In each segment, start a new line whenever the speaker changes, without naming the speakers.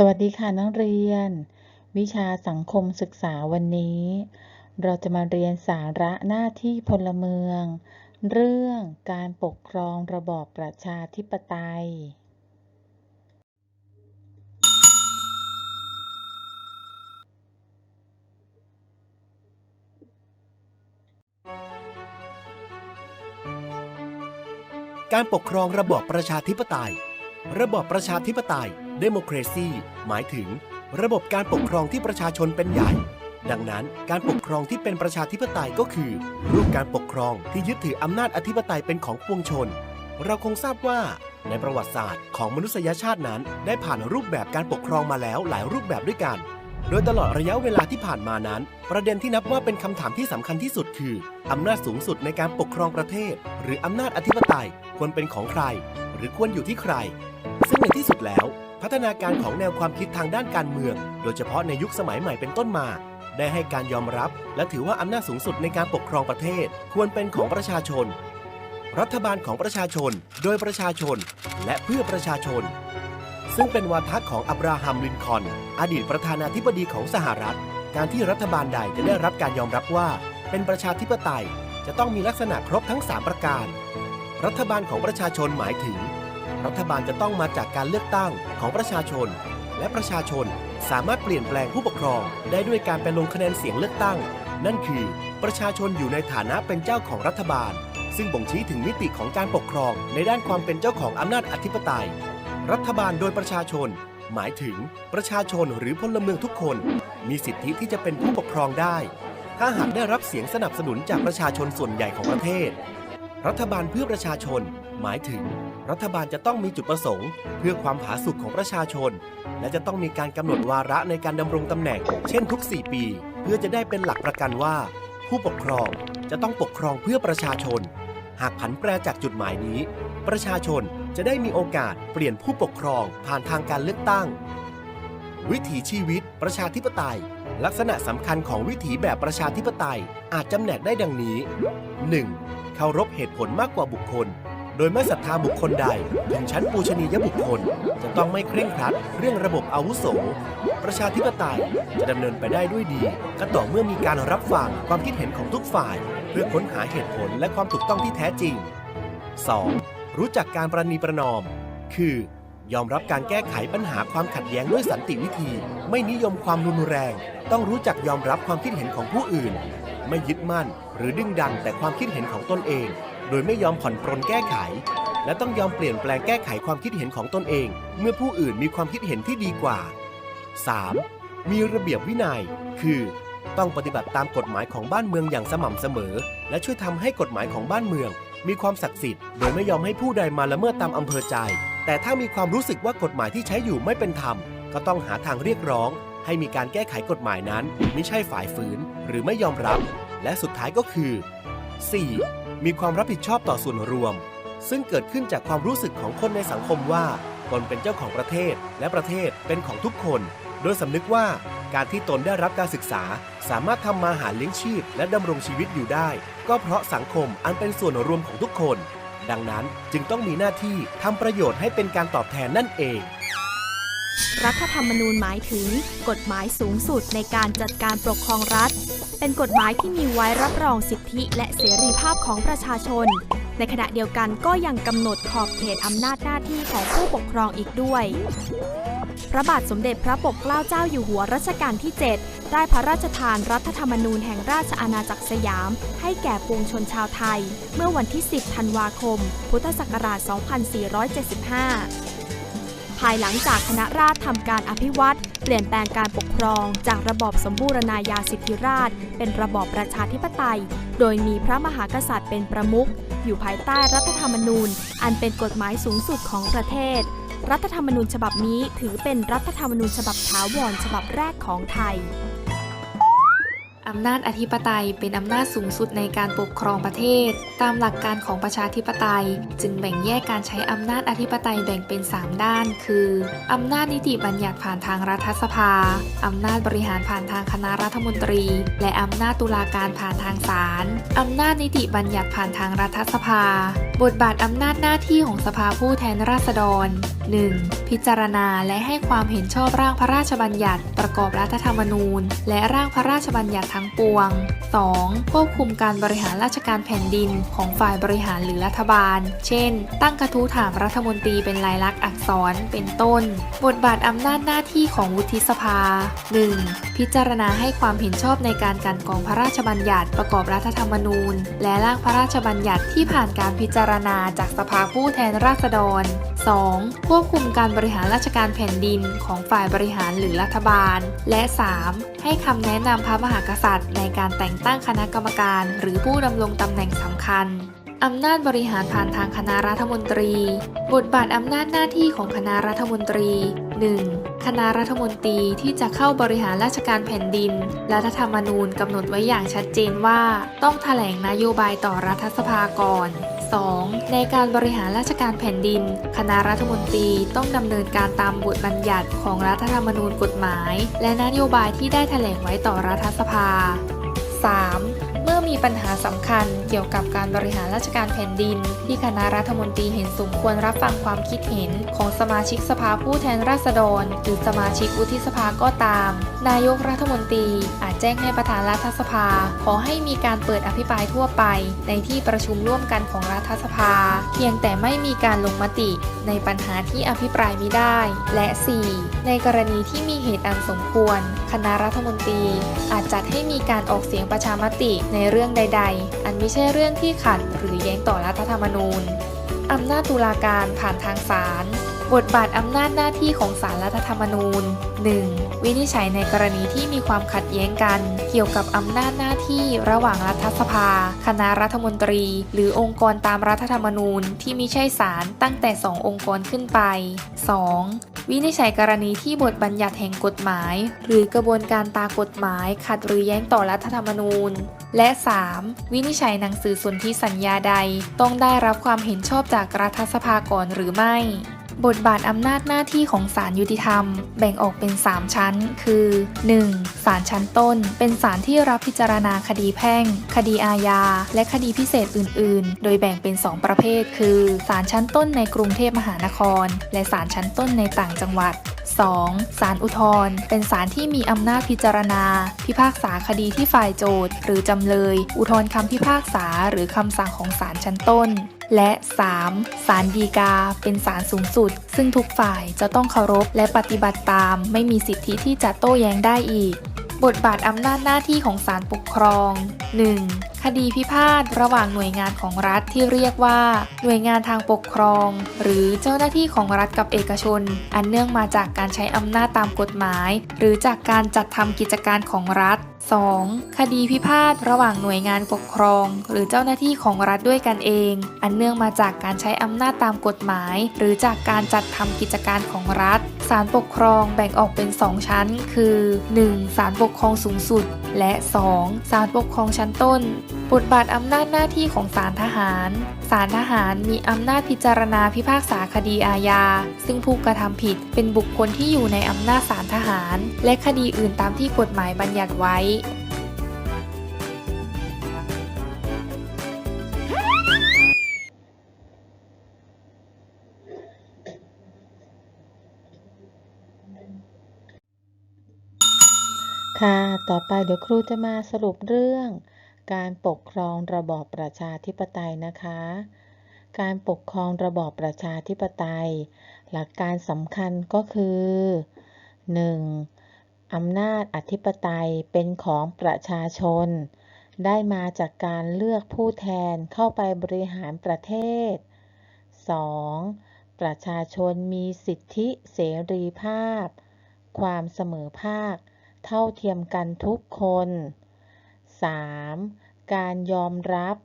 สวัสดีค่ะนักเรียน วิชาสังคมศึกษาวันนี้ เราจะมาเรียนสาระหน้าที่พลเมือง เรื่องการปกครองระบอบประชาธิปไตย
การปกครองระบอบประชาธิปไตย ระบอบประชาธิปไตย democracy หมายถึง ระบบการปกครองที่ประชาชนเป็นใหญ่ ดังนั้นการปกครองที่เป็นประชาธิปไตยก็คือ รูปการปกครองที่ยึดถืออำนาจอธิปไตยเป็นของปวงชน เราคงทราบว่าในประวัติศาสตร์ของมนุษยชาตินั้น ได้ผ่านรูปแบบการปกครองมาแล้วหลายรูปแบบด้วยกัน โดยตลอดระยะเวลาที่ผ่านมานั้น ประเด็นที่นับว่าเป็นคำถามที่สำคัญที่สุดคืออำนาจสูงสุดในการปกครองประเทศ หรืออำนาจอธิปไตยควรเป็นของใคร หรือควรอยู่ที่ใคร ซึ่งในที่สุดแล้ว พัฒนาการของแนวความคิดทางด้านการเมือง โดยเฉพาะในยุคสมัยใหม่เป็นต้นมา ได้ให้การยอมรับ และถือว่าอำนาจสูงสุดในการปกครองประเทศ ควรเป็นของประชาชน รัฐบาลของประชาชน โดยประชาชน และเพื่อประชาชน ซึ่งเป็นวาทะของอับราฮัมลินคอนอดีตประธานาธิบดีของสหรัฐ การที่รัฐบาลใดจะได้รับการยอมรับว่า เป็นประชาธิปไตย จะต้องมีลักษณะครบทั้ง 3 ประการ รัฐบาลของประชาชนหมายถึง รัฐบาลจะต้องมาจากการเลือกตั้งของประชาชน และประชาชนสามารถเปลี่ยนแปลงผู้ปกครอง ได้ด้วยการไปลงคะแนนเสียงเลือกตั้ง นั่นคือประชาชนอยู่ในฐานะเป็นเจ้าของรัฐบาล ซึ่งบ่งชี้ถึงมิติของการปกครอง ในด้านความเป็นเจ้าของอำนาจอธิปไตย รัฐบาลโดยประชาชน หมายถึงประชาชนหรือพลเมืองทุกคน มีสิทธิที่จะเป็นผู้ปกครองได้ ถ้าหากได้รับเสียงสนับสนุนจากประชาชนส่วนใหญ่ของประเทศ รัฐบาลเพื่อประชาชน หมายถึง รัฐบาลจะต้องมีจุดประสงค์ เพื่อความผาสุกของประชาชน และจะต้องมีการกำหนดวาระในการดำรงตำแหน่ง เช่นทุก 4 ปี เพื่อจะได้เป็นหลักประกันว่า ผู้ปกครองจะต้องปกครองเพื่อประชาชน หากผันแปรจากจุดหมายนี้ ประชาชนจะได้มีโอกาสเปลี่ยนผู้ปกครองผ่านทางการเลือกตั้ง วิถีชีวิต ประชาธิปไตย ลักษณะสำคัญของวิถีแบบประชาธิปไตยอาจจำแนกได้ดังนี้ 1. เคารพเหตุผลมากกว่าบุคคล โดยไม่ศรัทธาบุคคลใด ถึงชั้นปูชนียบุคคล จะต้องไม่เคร่งครัด เรื่องระบบอาวุโส ประชาธิปไตยจะดำเนินไปได้ด้วยดี ก็ต่อเมื่อมีการรับฟังความคิดเห็นของทุกฝ่าย เพื่อค้นหาเหตุผลและความถูกต้องที่แท้จริง 2. รู้จักการประนีประนอม คือ ยอมรับการแก้ไขปัญหาความขัดแย้งด้วยสันติวิธี ไม่นิยมความรุนแรง ต้องรู้จักยอมรับความคิดเห็นของผู้อื่น ไม่ยึดมั่น หรือดึงดันแต่ความคิดเห็นของตนเอง โดยไม่ยอมผ่อนปรนแก้ไข และต้องยอมเปลี่ยนแปลงแก้ไขความคิดเห็นของตนเอง เมื่อผู้อื่นมีความคิดเห็นที่ดีกว่า 3. มีระเบียบวินัย คือ ต้องปฏิบัติตามกฎหมายของบ้านเมืองอย่างสม่ำเสมอ และช่วยทำให้กฎหมายของบ้านเมือง มีความศักดิ์สิทธิ์โดยไม่ยอมให้ผู้ใดมาละเมิดตามอำเภอใจ แต่ถ้ามีความรู้สึกว่ากฎหมายที่ใช้อยู่ไม่เป็นธรรม ก็ต้องหาทางเรียกร้อง ให้มีการแก้ไขกฎหมายนั้นไม่ใช่ฝ่ายฝืน หรือไม่ยอมรับ และสุดท้ายก็คือ 4. มีความรับผิดชอบต่อส่วนรวม ซึ่งเกิดขึ้นจากความรู้สึกของคนในสังคมว่าตนเป็นเจ้าของประเทศและประเทศเป็นของทุกคน โดยสำนึกว่าการที่ตนได้รับการศึกษา สามารถทำมาหาเลี้ยงชีพ และดำรงชีวิตอยู่ได้ ก็เพราะสังคมอันเป็นส่วนรวมของทุกคน ดังนั้นจึงต้องมีหน้าที่ทำประโยชน์ให้เป็นการตอบแทนนั่นเอง
รัฐธรรมนูญหมายถึง กฎหมายสูงสุดในการจัดการปกครองรัฐ เป็นกฎหมายที่มีไว้รับรองสิทธิและเสรีภาพของประชาชน ในขณะเดียวกันก็ยังกำหนดขอบเขตอำนาจหน้าที่ของผู้ปกครองอีกด้วย พระบาทสมเด็จพระปกเกล้าเจ้าอยู่หัวรัชกาลที่ 7 ได้พระราชทานรัฐธรรมนูญแห่งราชอาณาจักรสยาม ให้แก่ปวงชนชาวไทย เมื่อวันที่ 10 ธันวาคม พุทธศักราช 2475 ภายหลังจากคณะราษฎรทำการอภิวัตรเปลี่ยนแปลงการปกครอง จากระบอบสมบูรณาญาสิทธิราช เป็นระบอบประชาธิปไตย โดยมีพระมหากษัตริย์เป็นประมุขอยู่ภายใต้รัฐธรรมนูญ อันเป็นกฎหมายสูงสุดของประเทศ รัฐธรรมนูญฉบับนี้ถือเป็นรัฐธรรมนูญฉบับถาวรฉบับแรกของไทย
อำนาจอธิปไตยเป็นอำนาจสูงสุดในการปกครองประเทศ ตามหลักการของประชาธิปไตย จึงแบ่งแยกการใช้อำนาจอธิปไตยแบ่งเป็น 3 ด้าน คืออำนาจนิติบัญญัติผ่านทางรัฐสภาอำนาจบริหารผ่านทางคณะรัฐมนตรี และอำนาจตุลาการผ่านทางศาลอำนาจนิติบัญญัติผ่านทางรัฐสภา บทบาทอำนาจหน้าที่ของสภาผู้แทนราษฎร 1. พิจารณาและให้ความเห็นชอบร่างพระราชบัญญัติ ประกอบรัฐธรรมนูญ และร่างพระราชบัญญัติทั้งปวง 2. ควบคุมการบริหารราชการแผ่นดินของฝ่ายบริหารหรือรัฐบาล เช่น ตั้งกระทู้ถามรัฐมนตรีเป็นลายลักษณ์อักษร เป็นต้น บทบาทอำนาจหน้าที่ของวุฒิสภา 1. พิจารณาให้ความเห็นชอบในการกันกองพระราชบัญญัติ ประกอบรัฐธรรมนูญ และร่างพระราชบัญญัติที่ผ่านการพิจารารณาจากสภาผู้แทนราษฎร 2. ควบคุมการบริหารราชการแผ่นดินของฝ่ายบริหารหรือรัฐบาล และ 3. ให้คำแนะนำพระมหากษัตริย์ ในการแต่งตั้งคณะกรรมการ หรือผู้ดำรงตำแหน่งสำคัญอำนาจบริหารผ่านทางคณะรัฐมนตรี บทบาทอำนาจหน้าที่ของคณะรัฐมนตรี 1. คณะรัฐมนตรีที่จะเข้าบริหารราชการแผ่นดิน รัฐธรรมนูญกำหนดไว้อย่างชัดเจนว่า ต้องแถลงนโยบายต่อรัฐสภาก่อน 2. ในการบริหารราชการแผ่นดิน คณะรัฐมนตรีต้องดำเนินการตามบทบัญญัติของรัฐธรรมนูญกฎหมาย และนโยบายที่ได้แถลงไว้ต่อรัฐสภา 3. เมื่อ มีปัญหาสำคัญเกี่ยวกับการบริหารราชการแผ่นดิน ที่คณะรัฐมนตรีเห็นสมควรรับฟังความคิดเห็น ของสมาชิกสภาผู้แทนราษฎร หรือสมาชิกวุฒิสภาก็ตาม นายกรัฐมนตรี อาจแจ้งให้ประธานรัฐสภา ขอให้มีการเปิดอภิปรายทั่วไป ในที่ประชุมร่วมกันของรัฐสภา เพียงแต่ไม่มีการลงมติในปัญหาที่อภิปรายไมิได้ และ 4. ในกรณีที่มีเหตุอันสมควร คณะรัฐมนตรี อาจจัดให้มีการออกเสียงประชามติในเรื่องื่องใด ๆ อันไม่ใช่เรื่องที่ขัดหรือแย้งต่อรัฐธรรมนูญ อำนาจตุลาการผ่านทางศาล บทบาทอำนาจหน้าที่ของศาลรัฐธรรมนูญ 1. วินิจฉัยในกรณีที่มีความขัดแย้งกัน เกี่ยวกับอำนาจหน้าที่ระหว่างรัฐสภา คณะรัฐมนตรี หรือองค์กรตามรัฐธรรมนูญที่มิใช่ศาลตั้งแต่ 2 องค์กรขึ้นไป 2. วินิจฉัยกรณีที่บทบัญญัติแห่งกฎหมาย หรือกระบวนการตากฎหมาย ขัดหรือแย้งต่อรัฐธรรมนูญ และ 3. วินิจฉัยหนังสือสนธิสัญญาใด ต้องได้รับความเห็นชอบจากรัฐสภาก่อนหรือไม่ บทบาทอำนาจหน้าที่ของศาลยุติธรรม แบ่งออกเป็น 3 ชั้น คือ 1. ศาลชั้นต้น เป็นศาลที่รับพิจารณาคดีแพ่ง คดีอาญา และคดีพิเศษอื่น ๆ โดยแบ่งเป็น 2 ประเภท คือศาลชั้นต้นในกรุงเทพมหานคร และศาลชั้นต้นในต่างจังหวัด 2. ศาลอุทธรณ์เป็นศาลที่มีอำนาจพิจารณา พิพากษาคดีที่ฝ่ายโจทย์ หรือจำเลย อุทธรณ์คำพิพากษาหรือคำสั่งของศาลชั้นต้น และ 3. ศาลฎีกา เป็นศาลสูงสุด ซึ่งทุกฝ่ายจะต้องเคารพและปฏิบัติตาม ไม่มีสิทธิที่จะโต้แย้งได้อีก บทบาทอำนาจหน้าที่ของศาลปกครอง 1. คดีพิพาทระหว่างหน่วยงานของรัฐที่เรียกว่า หน่วยงานทางปกครอง หรือเจ้าหน้าที่ของรัฐกับเอกชน อันเนื่องมาจากการใช้อำนาจตามกฎหมาย หรือจากการจัดทำกิจการของรัฐ 2. คดีพิพาทระหว่างหน่วยงานปกครอง หรือเจ้าหน้าที่ของรัฐด้วยกันเอง อันเนื่องมาจากการใช้อำนาจตามกฎหมาย หรือจากการจัดทำกิจการของรัฐศาลปกครองแบ่งออกเป็น 2 ชั้น คือ 1. ศาลปกครองสูงสุด และ 2. ศาลปกครองชั้นต้นบทบาทอำนาจหน้าที่ของศาลทหาร ศาลทหารมีอำนาจพิจารณาพิพากษาคดีอาญา ซึ่งผู้กระทำผิดเป็นบุคคลที่อยู่ในอำนาจศาลทหาร และคดีอื่นตามที่กฎหมายบัญญัติไว้
ค่ะ ต่อไปเดี๋ยวครูจะมาสรุปเรื่อง การปกครองระบอบประชาธิปไตยนะคะ การปกครองระบอบประชาธิปไตย หลักการสำคัญก็คือ 1. อำนาจอธิปไตยเป็นของประชาชน ได้มาจากการเลือกผู้แทนเข้าไปบริหารประเทศ 2. ประชาชนมีสิทธิเสรีภาพ ความเสมอภาค เท่าเทียมกันทุกคน 3. การยอมรับ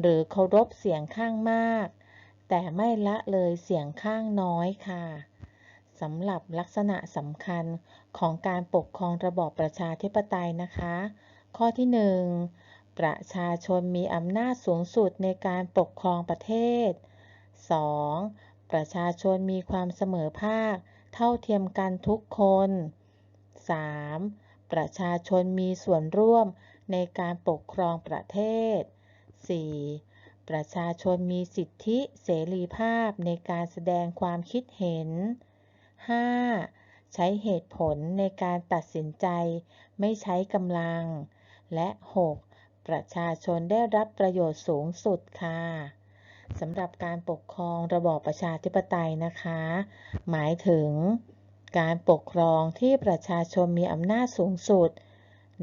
หรือเคารพเสียงข้างมาก แต่ไม่ละเลยเสียงข้างน้อยค่ะสำหรับลักษณะสำคัญของการปกครองระบอบประชาธิปไตยนะคะ ข้อที่ 1 ประชาชนมีอำนาจสูงสุดในการปกครองประเทศ 2. ประชาชนมีความเสมอภาค เท่าเทียมกันทุกคน 3. ประชาชนมีส่วนร่วม ในการปกครองประเทศ 4. ประชาชนมีสิทธิเสรีภาพในการแสดงความคิดเห็น 5. ใช้เหตุผลในการตัดสินใจ ไม่ใช้กำลัง และ 6. ประชาชนได้รับประโยชน์สูงสุดค่ะสำหรับการปกครองระบอบประชาธิปไตยนะคะ หมายถึง การปกครองที่ประชาชนมีอำนาจสูงสุด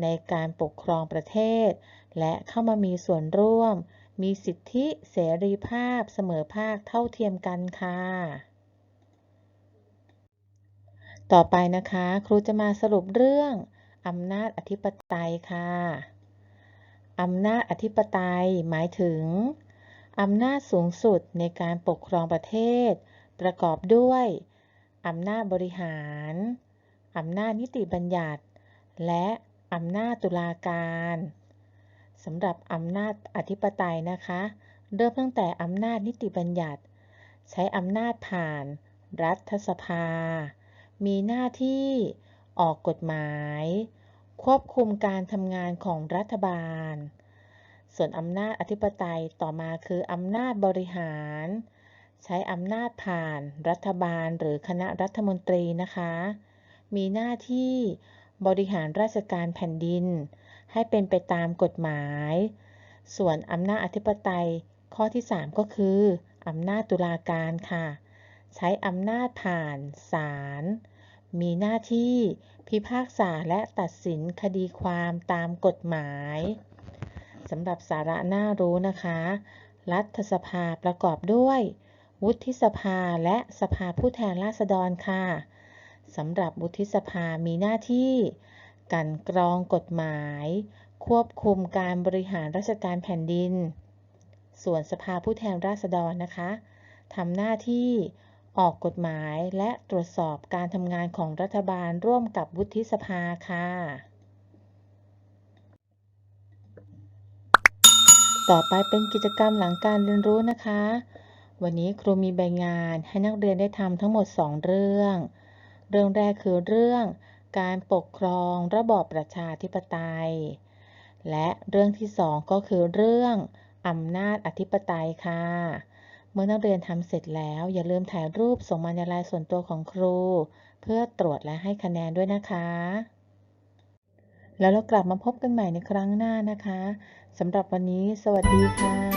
ในการปกครองประเทศ และเข้ามามีส่วนร่วม มีสิทธิเสรีภาพเสมอภาคเท่าเทียมกันค่ะ ต่อไปนะคะ ครูจะมาสรุปเรื่องอำนาจอธิปไตยค่ะอำนาจอธิปไตยหมายถึงอำนาจสูงสุดในการปกครองประเทศ ประกอบด้วยอำนาจบริหารอำนาจนิติบัญญัติ และ อำนาจตุลาการสำหรับอำนาจอธิปไตยนะคะ เริ่มตั้งแต่อำนาจนิติบัญญัติ ใช้อำนาจผ่าน รัฐสภา มีหน้าที่ออกกฎหมาย ควบคุมการทำงานของรัฐบาล ส่วนอำนาจอธิปไตยต่อมาคืออำนาจบริหาร ใช้อำนาจผ่านรัฐบาลหรือคณะรัฐมนตรีนะคะ มีหน้าที่ บริหารราชการแผ่นดิน ให้เป็นไปตามกฎหมาย ส่วนอำนาจอธิปไตยข้อที่ 3 ก็คืออำนาจตุลาการค่ะ ใช้อำนาจผ่านศาลมีหน้าที่พิพากษาและตัดสินคดีความตามกฎหมายสำหรับสาระน่ารู้นะคะ รัฐสภาประกอบด้วย วุฒิสภาและสภาผู้แทนราษฎรค่ะ สำหรับวุฒิสภามีหน้าที่กันกรองกฎหมาย ควบคุมการบริหารราชการแผ่นดิน ส่วนสภาผู้แทนราษฎรนะคะทำหน้าที่ออกกฎหมายและตรวจสอบการทำงานของรัฐบาลร่วมกับวุฒิสภาค่ะ ต่อไปเป็นกิจกรรมหลังการเรียนรู้นะคะ วันนี้ครูมีใบงานให้นักเรียนได้ทำทั้งหมด 2 เรื่อง เรื่องแรกคือเรื่องการปกครองระบอบประชาธิปไตย และเรื่องที่2ก็คือเรื่องอำนาจอธิปไตยค่ะ เมื่อนักเรียนทำเสร็จแล้ว อย่าลืมถ่ายรูปส่งมาในไลน์ส่วนตัวของครู เพื่อตรวจและให้คะแนนด้วยนะคะ แล้วเรากลับมาพบกันใหม่ในครั้งหน้านะคะสำหรับวันนี้ สวัสดีค่ะ